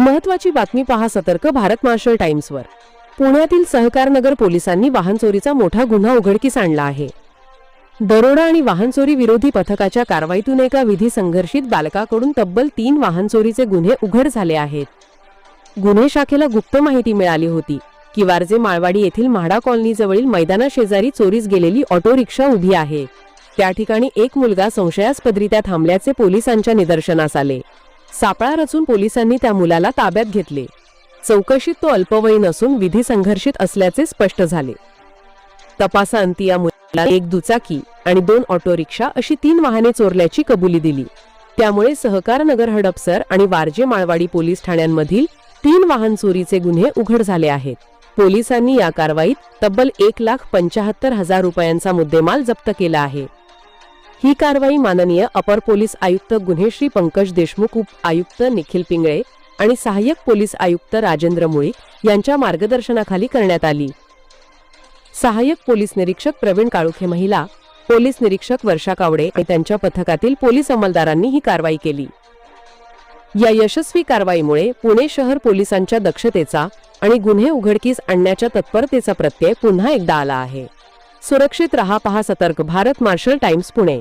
महत्वाची बातमी पहा सतर्क भारत मार्शल टाइम्सवर. पुण्यातील सहकारनगर पोलिसांनी वाहन चोरीचा मोठा गुन्हा उघडकीस आणला आहे. दरोडा आणि वाहन चोरी विरोधी पथकाच्या कारवाईतून एका विधी संघर्षित बालकाकडून तब्बल तीन वाहन चोरीचे गुन्हे उघड झाले आहेत. गुन्हे शाखेला गुप्त माहिती मिळाली होती की वारजे माळवाडी येथील म्हाडा कॉलनीजवळील मैदानाशेजारी चोरीस गेलेली ऑटो रिक्षा उभी आहे. त्या ठिकाणी एक मुलगा संशयास्पदरित्या थांबल्याचे पोलिसांच्या निदर्शनास आले. सापळा रचून पोलिसांनी त्या मुलाला ताब्यात घेतले. चौकशीत तो अल्पवयीन असून विधी संघर्षित असल्याचे स्पष्ट झाले. तपासाअंती या मुलाला एक दुचाकी आणि दोन ऑटो रिक्षा अशी तीन वाहने चोरल्याची कबुली दिली. त्यामुळे सहकार नगर हडपसर आणि वारजे माळवाडी पोलीस ठाण्यांमधील तीन वाहन चोरीचे गुन्हे उघड झाले आहेत. पोलिसांनी या कारवाईत तब्बल एक लाख पंचाहत्तर हजार रुपयांचा मुद्देमाल जप्त केला आहे. ही कारवाई माननीय अपर पोलीस आयुक्त गुन्हेश्री पंकज देशमुख उप आयुक्त निखिल पिंगळे आणि सहाय्यक पोलीस आयुक्त राजेंद्र मुळीक यांच्या मार्गदर्शनाखाली करण्यात आली. सहाय्यक पोलीस निरीक्षक प्रवीण काळुखे महिला पोलीस निरीक्षक वर्षा कावडे आणि त्यांच्या पथकातील पोलीस अंमलदारांनी ही कारवाई केली. या यशस्वी कारवाईमुळे पुणे शहर पोलिसांच्या दक्षतेचा आणि गुन्हे उघडकीस आणण्याच्या तत्परतेचा प्रत्यय पुन्हा एकदा आला आहे. सुरक्षित रहा पहा सतर्क भारत मार्शल टाइम्स पुणे.